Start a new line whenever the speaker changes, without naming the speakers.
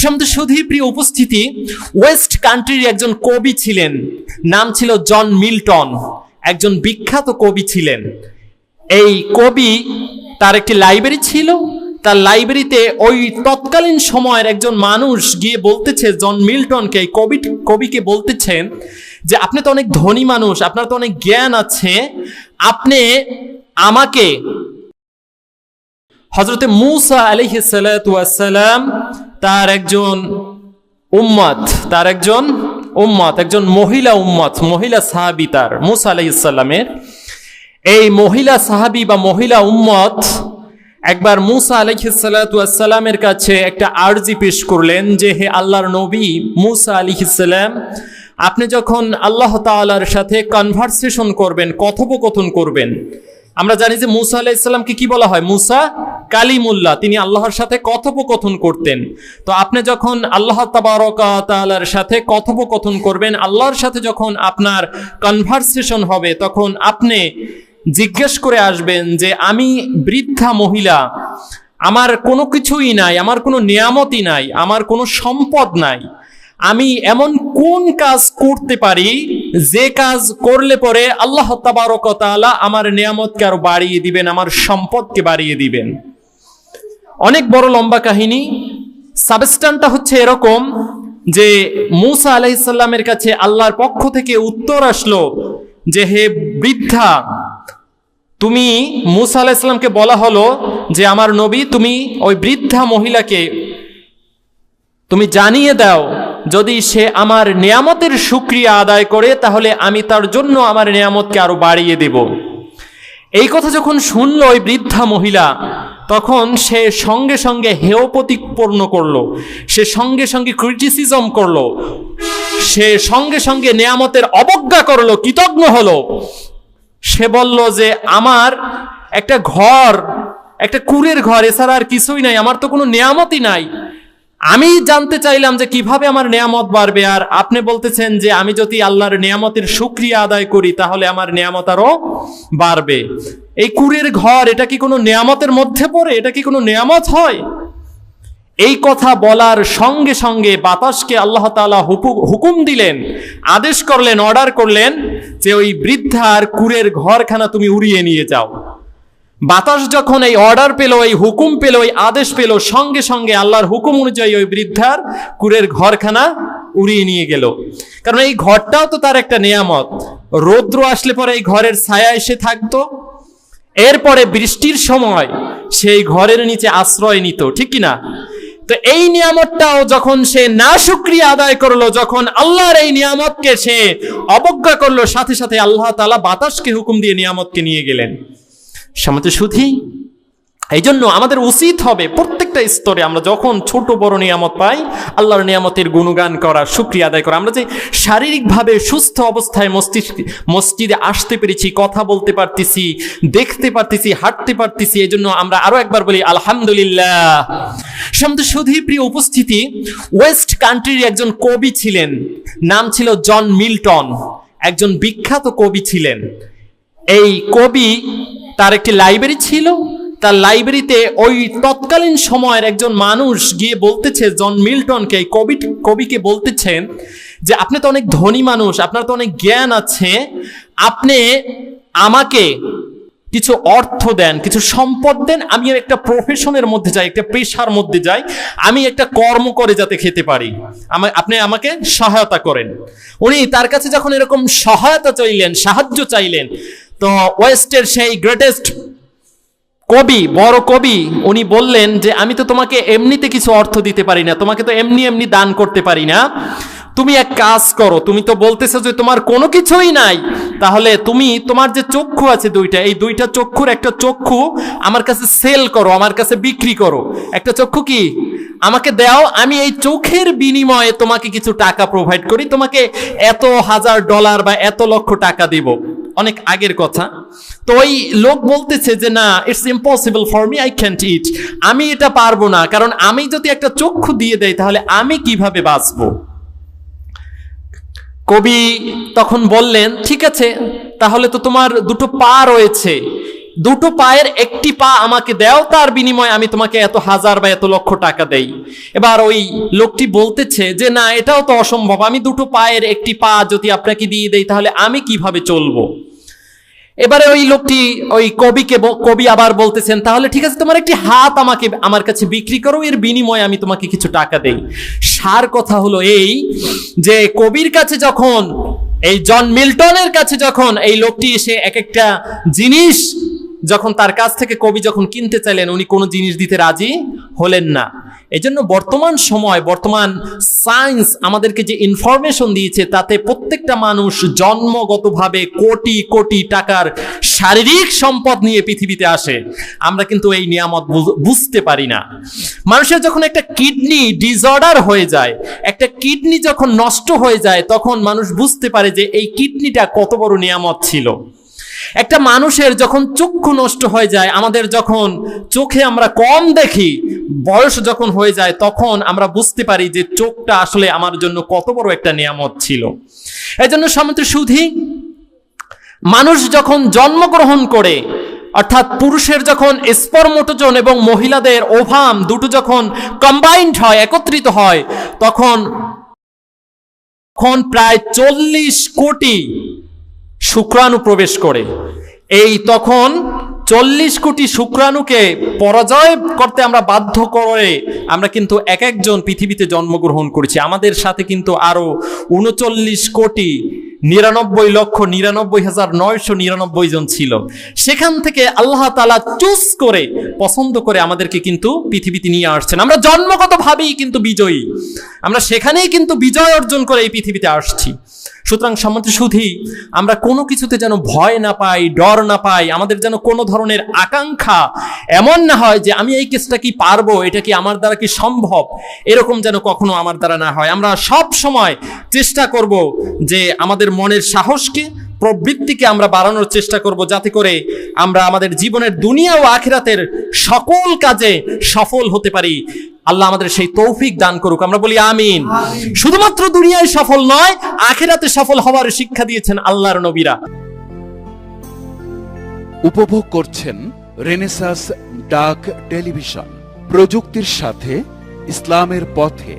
সমুদ্র সুধী প্রিয় উপস্থিতি, ওয়েস্ট কান্ট্রির একজন কবি ছিলেন, নাম ছিল জন মিল্টন। একজন বিখ্যাত কবি ছিলেন। এই কবি তার একটি লাইব্রেরি ছিল। তার লাইব্রেরিতে ওই তৎকালীন সময়ের একজন মানুষ গিয়ে বলতেছে, জন মিল্টনকে কবি, কবিকে বলতেছেন যে, আপনি তো অনেক ধনী মানুষ, আপনার তো অনেক জ্ঞান আছে, আপনি আমাকে হজরতে মুসা আলিহাসালাম তার একজন উম্মত, তার একজন উম্মত, একজন মহিলা উম্মত, মহিলা সাহাবি তার, মুসা আলাইসাল্লামের এই মহিলা সাহাবি বা মহিলা উম্মত একবার মুসা আলহিসাল্লামের কাছে একটা আর্জি পেশ করলেন যে, হে আল্লাহর নবী মুসা আলিহিসাল্লাম আপনি যখন আল্লাহ তাআলার সাথে কনভারসেশন করবেন, কথোপকথন করবেন, আমরা জানি যে মুসা আলাইসাল্লামকে কি বলা হয়? মুসা কালিমুল্লাহ, তিনি আল্লাহর সাথে কথোপকথন করতেন। তো আপনি যখন আল্লাহ তাবারকালার সাথে কথোপকথন করবেন, আল্লাহর সাথে যখন আপনার কনভারসেশন হবে, তখন আপনি জিজ্ঞেস করে আসবেন যে, আমি বৃদ্ধা মহিলা, আমার কোনো কিছুই নাই, আমার কোনো নিয়ামতই নাই, আমার কোনো সম্পদ নাই। আমি এমন কোন কাজ করতে পারি, যে কাজ করলে পরে আল্লাহ তাবারকতালা আমার নিয়ামতকে আরও বাড়িয়ে দিবেন, আমার সম্পদকে বাড়িয়ে দিবেন? অনেক বড় লম্বা কাহিনী। সাবস্টানটা হচ্ছে এরকম যে মুসা আলাইসাল্লামের কাছে আল্লাহর পক্ষ থেকে উত্তর আসলো যে, হে বৃদ্ধা, তুমি মুসা আলাইসাল্লামকে বলা হলো যে, আমার নবী, তুমি ওই বৃদ্ধা মহিলাকে তুমি জানিয়ে দাও, যদি সে আমার নিয়ামতের সুক্রিয়া আদায় করে, তাহলে আমি তার জন্য আমার নিয়ামতকে আরও বাড়িয়ে দেব। এই কথা যখন শুনলো ওই বৃদ্ধা মহিলা তখন সে সঙ্গে সঙ্গে হেয় প্রতিপন্ন করল, সে সঙ্গে সঙ্গে ক্রিটিসিজম করল, সে সঙ্গে সঙ্গে নিয়ামতের অবজ্ঞা করল, কৃতজ্ঞ হলো। সে বলল যে, আমার একটা ঘর, একটা কুরের ঘর, এছাড়া আর কিছুই নাই, আমার তো কোনো নিয়ামতই নাই। আমি জানতে চাইলাম যে কীভাবে আমার নিয়ামত বাড়বে, আর আপনি বলতেছেন যে আমি যদি আল্লাহর নিয়ামতের সুক্রিয়া আদায় করি, তাহলে আমার নিয়ামত আরও বাড়বে। এই কুড়ের ঘর, এটা কি কোনো নিয়ামতের মধ্যে পড়ে? এটা কি কোনো নিয়ামত হয়? এই কথা বলার সঙ্গে সঙ্গে বাতাসকে আল্লাহ তালা হুকুম দিলেন, আদেশ করলেন, অর্ডার করলেন যে ওই বৃদ্ধার কুড়ের ঘরখানা তুমি উড়িয়ে নিয়ে যাও। বাতাস যখন এই অর্ডার পেল, এই হুকুম পেল, এই আদেশ পেল, সঙ্গে সঙ্গে আল্লাহর হুকুম অনুযায়ী ওই বৃদ্ধার কুরের ঘরখানা উড়িয়ে নিয়ে গেল। কারণ এই ঘরটাও তো তার একটা নিয়ামত। রৌদ্র আসলে পরে এই ঘরের ছায়া এসে থাকতো। এরপরে বৃষ্টির সময় সেই ঘরের নিচে আশ্রয় নিত, ঠিক কিনা? তো এই নিয়ামতটাও যখন সে না শুক্রিয়া আদায় করল, যখন আল্লাহর এই নিয়ামতকে সে অবজ্ঞা করল, সাথে সাথে আল্লাহ তালা বাতাসকে হুকুম দিয়ে নিয়ামতকে নিয়ে গেলেন। সমাজে সুধি। এই জন্য আমাদের উচিত হবে প্রত্যেকটা স্তরে আমরা যখন ছোট বড় নিয়ামত পাই, আল্লাহর নিয়ামতের গুণগান করা সুক্রিয়া আদায় করা। আমরা যে শারীরিকভাবে সুস্থ অবস্থায় মস্তিষ্ক, মসজিদে আসতে পেরেছি, কথা বলতে পারতেছি, দেখতে পারতেছি, হাঁটতে পারতেছি এই জন্য আমরা আরও একবার বলি, আলহামদুলিল্লাহ। সমাজে শুধু প্রিয় উপস্থিতি, ওয়েস্ট কান্ট্রির একজন কবি ছিলেন, নাম ছিল জন মিল্টন। একজন বিখ্যাত কবি ছিলেন। এই কবি তার একটি লাইব্রেরি ছিল। তার লাইব্রেরিতে ওই তৎকালীন সময়ের একজন মানুষ গিয়ে বলতেছে, জন মিল্টনকে, এই কবি, কবিকে বলতেছেন যে, আপনি তো অনেক ধনী মানুষ, আপনার তো অনেক জ্ঞান আছে। আপনি আমাকে কিছু অর্থ দেন, কিছু সম্পদ দেন, আমি একটা প্রফেশনের মধ্যে যাই, একটা পেশার মধ্যে যাই, আমি একটা কর্ম করে যাতে খেতে পারি। আপনি আমাকে সহায়তা করেন। উনি তার কাছে যখন এরকম সহায়তা চাইলেন, সাহায্য চাইলেন তো ওয়েস্টের সেই গ্রেটেস্ট কবি, বড় কবি, উনি বললেন যে, আমি তো তোমাকে এমনিতে কিছু অর্থ দিতে পারি না, তোমাকে তো এমনি এমনি দান করতে পারি না। তুমি এক কাজ করো, তুমি তো বলতেছো যে তোমার কোনো কিছুই নাই। তাহলে তুমি, তোমার যে চক্ষু আছে দুইটা, এই দুইটা চক্ষুর একটা চক্ষু আমার কাছে সেল করো, আমার কাছে বিক্রি করো। একটা চক্ষু কি? আমাকে দাও, আমি এই চোখের বিনিময়ে তোমাকে কিছু টাকা প্রোভাইড করি, তোমাকে এত হাজার ডলার বা এত লক্ষ টাকা দিব। অনেক আগের কথা। তো ওই লোক বলতেছে যে, না it's impossible for me I can't it আমি এটা পারব না। কারণ আমি যদি একটা চক্ষু দিয়ে দেয় তাহলে আমি কীভাবে বাঁচবো? কবি তখন বললেন, ঠিক আছে, তাহলে তো তোমার দুটো পা রয়েছে। দুটো পায়ের একটি পা আমাকে দাও, তার বিনিময়ে আমি তোমাকে এত হাজার বা এত লক্ষ টাকা দেই। এবার ওই লোকটি বলতেছে যে, না, এটাও তো অসম্ভব। আমি দুটো পায়ের একটি পা যদি আপনাকে দিয়ে দেই, তাহলে আমি কীভাবে চলবো? এবারে ওই লোকটি, ওই কবিকে কবি আবার বলতেছেন, তাহলে ঠিক আছে, তোমার একটি হাত আমাকে, আমার কাছে বিক্রি করো, এর বিনিময়ে আমি তোমাকে কিছু টাকা দেই। সার কথা হলো এই যে, কবির কাছে যখন, এই জন মিল্টনের কাছে যখন এই লোকটি এসে এক একটা জিনিস, যখন তার কাছ থেকে কবি যখন কিনতে চাইলেন, উনি কোনো জিনিস দিতে রাজি হলেন না। এই জন্য বর্তমান সময়, বর্তমান সায়েন্স আমাদেরকে যে ইনফরমেশন দিয়েছে, তাতে প্রত্যেকটা মানুষ জন্মগতভাবে কোটি কোটি টাকার শারীরিক সম্পদ নিয়ে পৃথিবীতে আসে। আমরা কিন্তু এই নিয়ামত বুঝ- বুঝতে পারি না। মানুষের যখন একটা কিডনি ডিসঅর্ডার হয়ে যায়, একটা কিডনি যখন নষ্ট হয়ে যায়, তখন মানুষ বুঝতে পারে যে এই কিডনিটা কত বড় নিয়ামত ছিল। একটা মানুষের যখন চক্ষু নষ্ট হয়ে যায়, আমাদের যখন চোখে আমরা কম দেখি, বয়স যখন হয়ে যায়, তখন আমরা বুঝতে পারি যে চোখটা আসলে আমার জন্য কত বড় একটা নিয়ামত ছিল। এই জন্য সমুদ্র সুধী, মানুষ যখন জন্মগ্রহণ করে, অর্থাৎ পুরুষের যখন স্পর্মটোজন এবং মহিলাদের ওভাম দুটো যখন কম্বাইন্ড হয়, একত্রিত হয়, তখন তখন প্রায় চল্লিশ কোটি শুক্রাণু প্রবেশ করে। এই তখন চল্লিশ কোটি শুক্রাণুকে পরাজয় করতে আমরা বাধ্য করে আমরা কিন্তু এক একজন পৃথিবীতে জন্মগ্রহণ করেছি। আমাদের সাথে কিন্তু আরও উনচল্লিশ কোটি নিরানব্বই লক্ষ নিরানব্বই হাজার নয়শো নিরানব্বই জন ছিল। সেখান থেকে আল্লাহ তালা চুজ করে, পছন্দ করে আমাদেরকে কিন্তু পৃথিবীতে নিয়ে আসছেন। আমরা জন্মগতভাবেই কিন্তু বিজয়ী। আমরা সেখানেই কিন্তু বিজয় অর্জন করে এই পৃথিবীতে আসছি। সুতরাং সম্মতি সুধি, আমরা কোনো কিছুতে যেন ভয় না পাই, ডর না পাই, আমাদের যেন কোনো ধরনের আকাঙ্ক্ষা এমন না হয় যে আমি এই কেসটা কি পারব, এটা কি আমার দ্বারা কি সম্ভব? এরকম যেন কখনো আমার দ্বারা না হয়। আমরা সব সময় চেষ্টা করব যে আমাদের মনের সাহসকে, প্রবৃত্তিকে আমরা বাড়ানোর চেষ্টা করব যাতে করে আমরা আমাদের জীবনের দুনিয়া ও আখিরাতের সকল কাজে সফল হতে পারি। আল্লাহ আমাদের সেই তৌফিক দান করুক। আমরা বলি আমিন। শুধুমাত্র দুনিয়ায় সফল নয় আখেরাতে সফল হওয়ার শিক্ষা দিয়েছেন আল্লাহর নবীরা।
উপভোগ করছেন রেনেসাস ডাক টেলিভিশন প্রযুক্তির সাথে ইসলামের পথে।